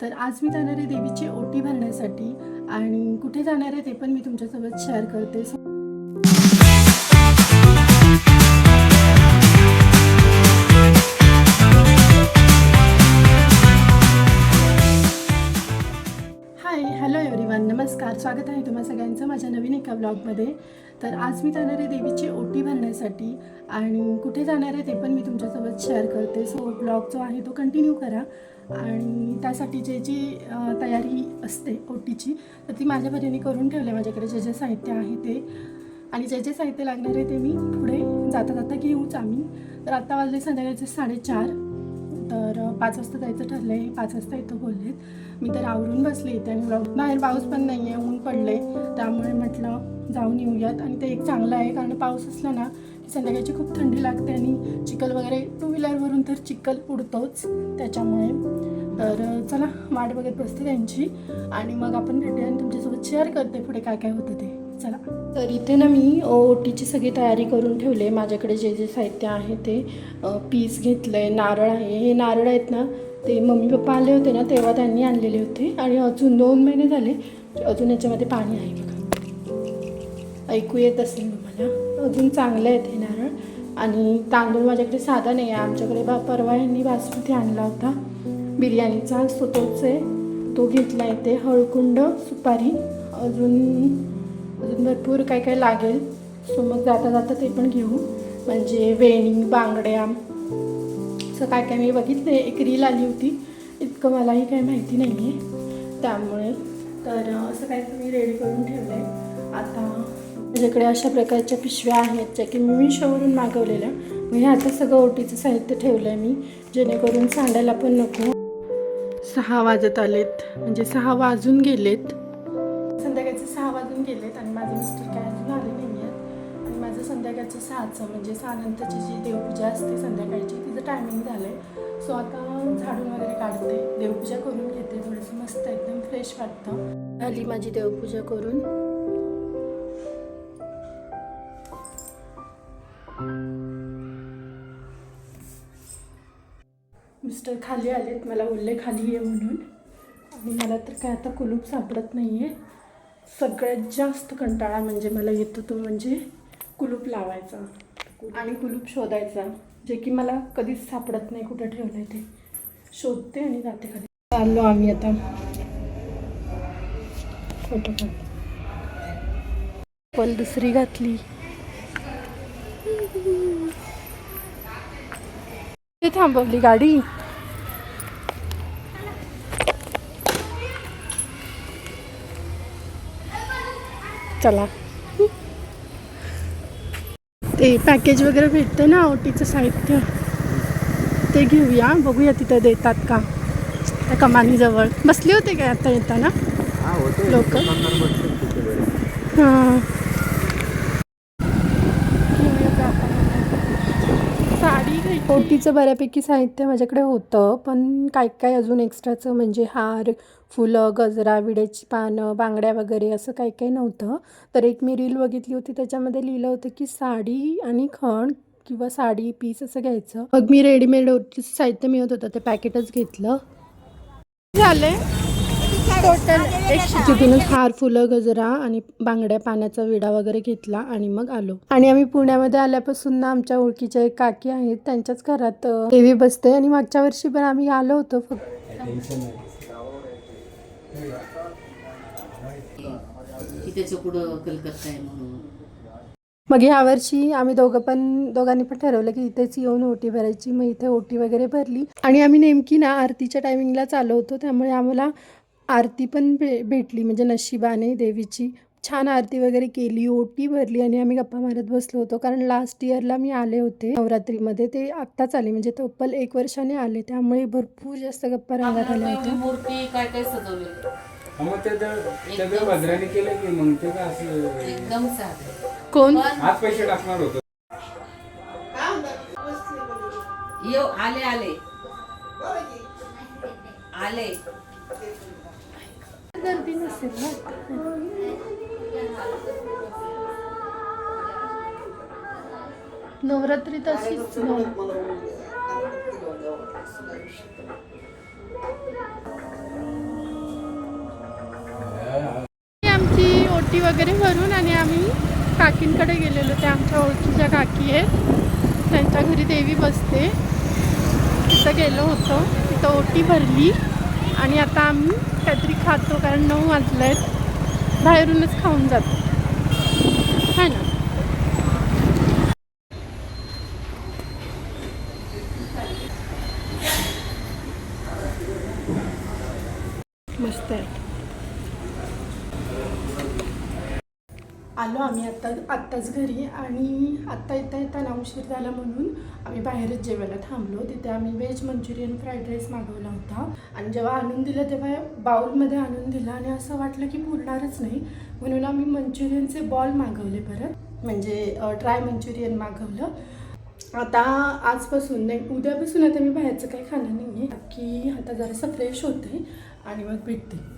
तर आज मी जाणार आहे देवीची ओटी भरण्यासाठी आणि कुठे जाणार आहे ते पण मी तुमच्यासोबत शेअर करते. हाय हॅलो एव्हरीवन नमस्कार. स्वागत आहे तुम्हा सगळ्यांचं माझ्या नवीन एका ब्लॉगमध्ये तर आज मी जाणार आहे देवीची ओटी करण्यासाठी. आणि कुठे जाणार आहे ते पण मी तुमच्यासोबत शेअर करते. सो ब्लॉग जो आहे तो कंटिन्यू करा. आणि त्यासाठी जे जी तयारी असते ओटीची तर ती माझ्या परीने करून ठेवले माझ्याकडे जे जे साहित्य आहे ते. आणि जे जे साहित्य लागणार आहे ते मी पुढे जाता जाता घेऊच आम्ही. तर आत्ता वाजले संध्याकाळचे साडेचार. तर पाच वाजता जायचं ठरलं आहे पाच वाजता इथं बोललेत. मी तर आवरून बसले इथे आणि बाहेर पाऊस पण नाही आहे ऊन पडलं आहे त्यामुळे म्हटलं जाऊन येऊयात. आणि ते एक चांगलं आहे कारण पाऊस असला ना की संध्याकाळची खूप थंडी लागते आणि चिखल वगैरे टू व्हीलरवरून तर चिखल उडतोच. त्याच्यामुळे तर चला वाट बघत बसते त्यांची. आणि मग आपण भेटूया आणि तुमच्यासोबत शेअर करते पुढे काय काय होतं ते. चला. तर इथे ना मी ओटीची सगळी तयारी करून ठेवली आहे. माझ्याकडे जे जे साहित्य आहे ते पीस घेतलं आहे नारळ आहे. हे नारळ आहेत ना ते मम्मी पप्पा आले होते ना तेव्हा त्यांनी आणलेले होते. आणि अजून दोन महिने झाले अजून याच्यामध्ये पाणी आहे बघा. ऐकू येत असेल तुम्हाला. अजून चांगलं आहेत हे नारळ. आणि तांदूळ माझ्याकडे साधा नाही आहे. आमच्याकडे बा परवा यांनी बासमती आणला होता. बिर्याणीचा सो तोच आहे. तो घेतला आहे ते हळकुंड सुपारी. अजून अजून भरपूर काय काय लागेल. सो मग जाता जाता ते पण घेऊ. म्हणजे वेणी बांगड्या असं काय काय मी बघितलं एक रील आली होती. इतकं मलाही काही माहिती नाही आहे त्यामुळे तर असं काय मी रेडी करून ठेवलं आहे आता माझ्याकडे अशा प्रकारच्या पिशव्या आहेत ज्या की मी मिशोवरून मागवलेल्या. मग आता सगळं ओटीचं साहित्य ठेवलं आहे मी. जेणेकरून सांडायला पण नको. सहा वाजत आलेत. म्हणजे सहा वाजून गेलेत. सहा गेलेत आणि माझे मिस्टर काय अजून आले नाही आहेत आणि माझं संध्याकाळचं सहाचं म्हणजे सहानंतरची जी देवपूजा असते संध्याकाळची तिचं टायमिंग झालं आहे सो आता झाडून वगैरे काढते. देवपूजा करून घेते थोडंसं मस्त एकदम फ्रेश वाटतं. झाली माझी देवपूजा करून. मिस्टर खाली आलेत मला बोलले खाली ये म्हणून. आणि मला तर काय आता कुलूप सापडत नाही आहे सगळ्यात जास्त कंटाळा म्हणजे मला येतो तो म्हणजे कुलूप लावायचा. आणि कुलूप शोधायचा. जे की मला कधीच सापडत नाही कुठं ठेवलं आहे ते. शोधते आणि जाते खाली चाललो आम्ही आता. फोटो पण दुसरी घातली. ते थांबवली गाडी. चला. ते पॅकेज वगैरे भेटतं ना ओटीचं साहित्य. ते घेऊया. बघूया तिथं देतात का. त्या कमानीजवळ. बसले होते काय आता येताना? लोक. हां साडी ओटीचं बऱ्यापैकी साहित्य माझ्याकडे होतं पण काय काय अजून एक्स्ट्राचं म्हणजे हार फुलं गजरा विड्याची पानं बांगड्या वगैरे असं काही काही नव्हतं. तर एक मी रील बघितली होती त्याच्यामध्ये लिहिलं होतं की साडी आणि खण किंवा साडी पीस असं घ्यायचं. मग मी रेडीमेड ओटीचं साहित्य मिळत होतं ते पॅकेटच घेतलं. झालंय. टोटल एकशे तिथूनच हार फुलं गजरा आणि बांगड्या पाण्याचा विडा वगैरे घेतला आणि मग आलो. आणि आम्ही पुण्यामध्ये आल्यापासून ना आमच्या ओळखीच्या एक काकी आहेत त्यांच्याच घरात देवी बसते. आणि मागच्या वर्षी पण आम्ही आलो होतो फक्त. मग ह्या वर्षी आम्ही दोघं पण दोघांनी पण ठरवलं की इथेच येऊन ओटी भरायची. मग इथे ओटी वगैरे भरली. आणि आम्ही नेमकी ना आरतीच्या टायमिंगलाच आलो होतो. त्यामुळे आम्हाला आरती पण भे भेटली म्हणजे नशिबाने देवीची. छान आरती वगैरे केली ओटी भरली आणि आम्ही गप्पा मारत बसलो होतो. कारण लास्ट इयरला मी आले होते नवरात्रीमध्ये. ते आत्ताच आले म्हणजे तब्बल एक वर्षाने आले. त्यामुळे भरपूर जास्त गप्पा रंगात आल्या होत्या. मूर्ती काय काय सजवलेली मग ते जर सगळं भद्राने केलं की मग ते काय असं एकदम साधं. कोण? आज पैसे टाकणार होतं. येऊ आले आले. आले. नवरात्री तशीच आमची ओटी वगैरे भरून आणि आम्ही काकींकडे गेलेलो. त्या आमच्या ओळखीच्या काकी आहेत. त्यांच्या घरी देवी बसते. तिथं गेलो होतो. तिथं ओटी भरली. आणि आता आम्ही काहीतरी खातो कारण नऊ वाजले आहेत बाहेरूनच खाऊन जातो. है ना? मस्त आहे. आलो आम्ही आत्ता आत्ताच घरी आणि आत्ता येता येताना उशीर झाला म्हणून आम्ही बाहेरच जेवायला थांबलो. तिथे आम्ही व्हेज मंचुरियन फ्राईड राईस मागवला होता. आणि जेव्हा आणून दिलं तेव्हा बाउलमध्ये आणून दिलं आणि असं वाटलं की पुरणारच नाही. म्हणून आम्ही मंचुरियनचे बॉल मागवले परत. म्हणजे ड्राय मंचुरियन मागवलं. आता आजपासून नाही उद्यापासून आता मी बाहेरचं काही खाणं नाही आहे की आता जरासं फ्रेश होते आणि मग भेटते.